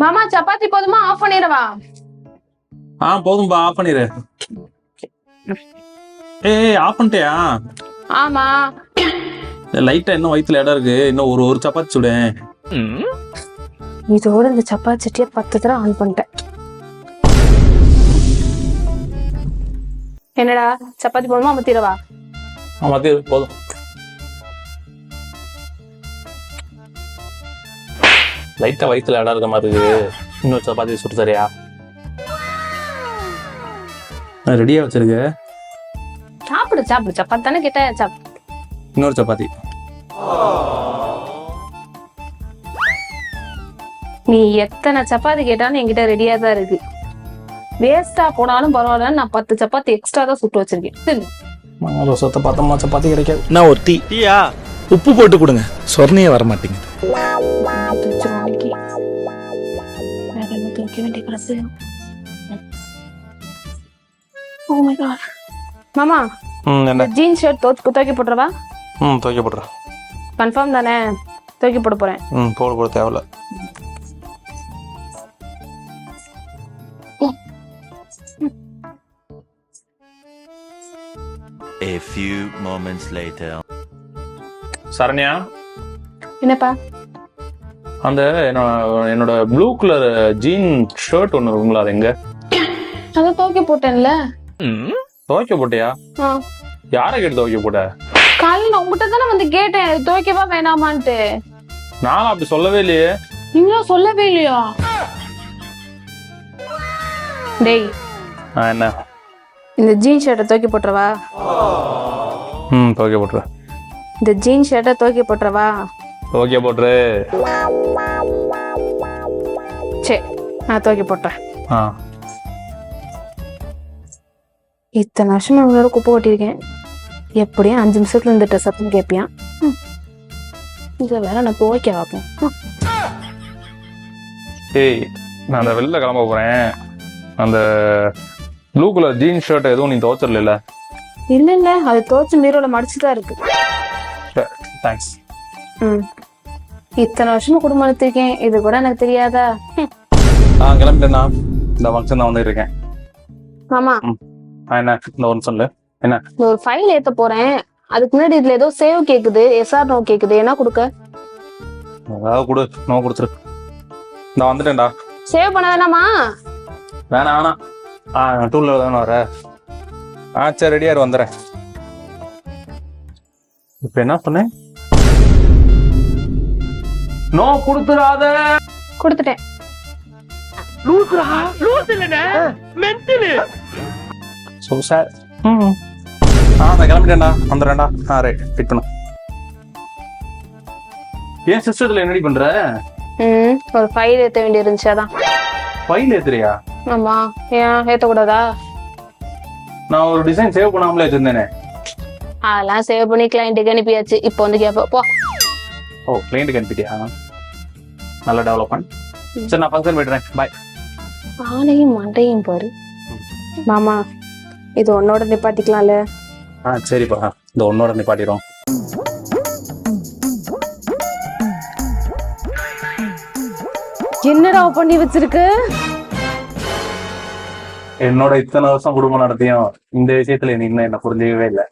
மாமா சப்பாத்தி போதுமா? ஆஃப் பண்ணிடவா? ஆ போதும்பா ஆஃப் பண்ணிடு ஏய் ஆஃப் பண்ணிட்டியா? ஆமா. லைட்டா இன்னும் வயித்துல இடம் இருக்கு. இன்னும் ஒரு ஒரு சப்பாத்தி சுடேன் இதோட இந்த சப்பாத்தி சட்டியை பத்து தடவை ஆன் பண்ணிட்டேன். என்னடா? சப்பாத்தி போதுமா? அமர்த்திடவா ஆ மத்திய போதும். லைட்டா வயித்துல இடம் இருக்க. மாதிரி இன்னொரு சப்பாத்தி சுட்டு தரியா ரெடியா வச்சிருக்கு சாப்பிடு சாப்பிடு. சப்பாத்தி தானே கேட்ட சாப்பிடு இன்னொரு சப்பாத்தி. நீ எத்தனை சப்பாத்தி கேட்டாலும் என்கிட்ட ரெடியா தான் இருக்கு. வேஸ்டா போனாலும் பரவாயில்ல நான் பத்து சப்பாத்தி எக்ஸ்ட்ரா தான் சுட்டு வச்சிருக்கேன். தின்னு. சொத்தை பார்த்தோமா சப்பாத்தி கிடைக்காது. நான் ஒரு டீ. டீயா? உப்பு போட்டு கொடுங்க. சொர்ணையே வர மாட்டேங்குது வேண்டிய கிடக்கு? Oh my God. மாமா ம் என்ன ஜீன்ஸ் ஷர்ட் துவைச்சு துவைக்க போட்டுறவா ம் துவைக்க போடுறேன் கன்ஃபார்ம் தானே துவைக்க போட போறேன் ம் போட போட தேவையில்ல A few moments later. Saranya என்னப்பா அந்த என்னோட ப்ளூ கலர் ஜீன் ஷர்ட் ஒன்று இருக்குங்களா அது எங்க? அதை துவைக்க போட்டேன்ல. துவைக்க போட்டியா? ஆ. யாரை கேட்டு துவைக்க போட்ட? காலையில நான் உங்ககிட்ட தானே வந்து கேட்டேன் துவைக்கவா வேணாமான்ட்டு. நான் அப்படி சொல்லவே இல்லையே. நீங்களும் சொல்லவே இல்லையா? டேய். என்ன? இந்த ஜீன் ஷர்ட்டை துவைக்க போட்டுறவா? ம் துவைக்க போட்டுரு இந்த ஜீன் ஷர்ட்டை துவைக்க போட்டுறவா? துவைக்க போட்டுரு. சரி நான் துவைக்க போட்டுறேன் ஆ. இத்தனை வருஷமா உங்களோட குப்பை கொட்டியிருக்கேன். எப்படியும் அஞ்சு நிமிஷத்துல இந்த ட்ரெஸ் சத்தம் கேட்பியான். இதை வேற நான் துவைக்க வைப்பேன் ம். ஏய் நான் அந்த வெளில கிளம்ப போறேன். அந்த ப்ளூ கலர் ஜீன் ஷர்ட் எதுவும் நீ துவைச்சிடல இல்ல இல்ல அது துவைச்சு மீரோல மடிச்சுதான் இருக்கு. தேங்க்ஸ் ம். இத்தனை வருஷமா குடும்பம் நடத்திருக்கேன் இது கூட எனக்கு தெரியாதா. ஆ கிளம்பிட்டேண்ணா இந்த ஃபங்க்ஷன் தான் வந்துட்டு இருக்கேன் மாமா என்ன? இந்த ஒரு சொல்லு என்ன? ஒரு ஃபைல் ஏத்த போறேன். அதுக்கு முன்னாடி இதுல ஏதோ சேவ் கேக்குது. எஸ்ஆர் நோ கேக்குது. என்ன கொடுக்க? ஏதாவது கொடு. நோ கொடுத்துரு. நான் வந்துட்டேன்டா. சேவ் பண்ண வேணாமா? வேணாம் வேணாம். ஆ டூல தானே வர. ஆ சரி ரெடியாரு வந்துடுறேன் இப்போ என்ன சொன்னேன்? நோ கொடுத்துடாத கொடுத்துட்டேன். ஸோ சார் ம். ஆ நான் கிளம்பிட்டேன்டா. வந்துடுறேன்டா. ஆ ரைட் வெயிட் பண்ணு. ஏன் சிஸ்டத்தில் என்னடி பண்ற? ம் ஒரு ஃபைல் ஏத்த வேண்டி இருந்துச்சு அதான். ஃபைல் ஏத்துறியா? ஆமா. ஏன்? ஏத்தக்கூடாதா? நான் ஒரு டிசைன் சேவ் பண்ணாமலே வச்சிருந்தேனே அதெல்லாம் சேவ் பண்ணி கிளைண்ட்டுக்கு அனுப்பியாச்சு. இப்போ வந்து கேப்ப. போ. ஓ கிளைண்ட்டுக்கு அனுப்பிட்டியா? நல்ல டெவலப்மெண்ட் சரி நான் ஃபங்க்ஷன் போய்ட்டுறேன் பாய் ஆளையும் மண்டையும் பாரு. மாமா இது உன்னோட நிப்பாட்டிக்கலாம்ல? ஆ சரிப்பா. இந்த ஒன்னோட நிப்பாட்டிடும் என்னடா பண்ணி வச்சிருக்கு? என்னோட இத்தனை வருஷம் குடும்பம் நடத்தியும் இந்த விஷயத்துல நீ இன்னும் என்ன புரிஞ்சுக்கவே இல்லை.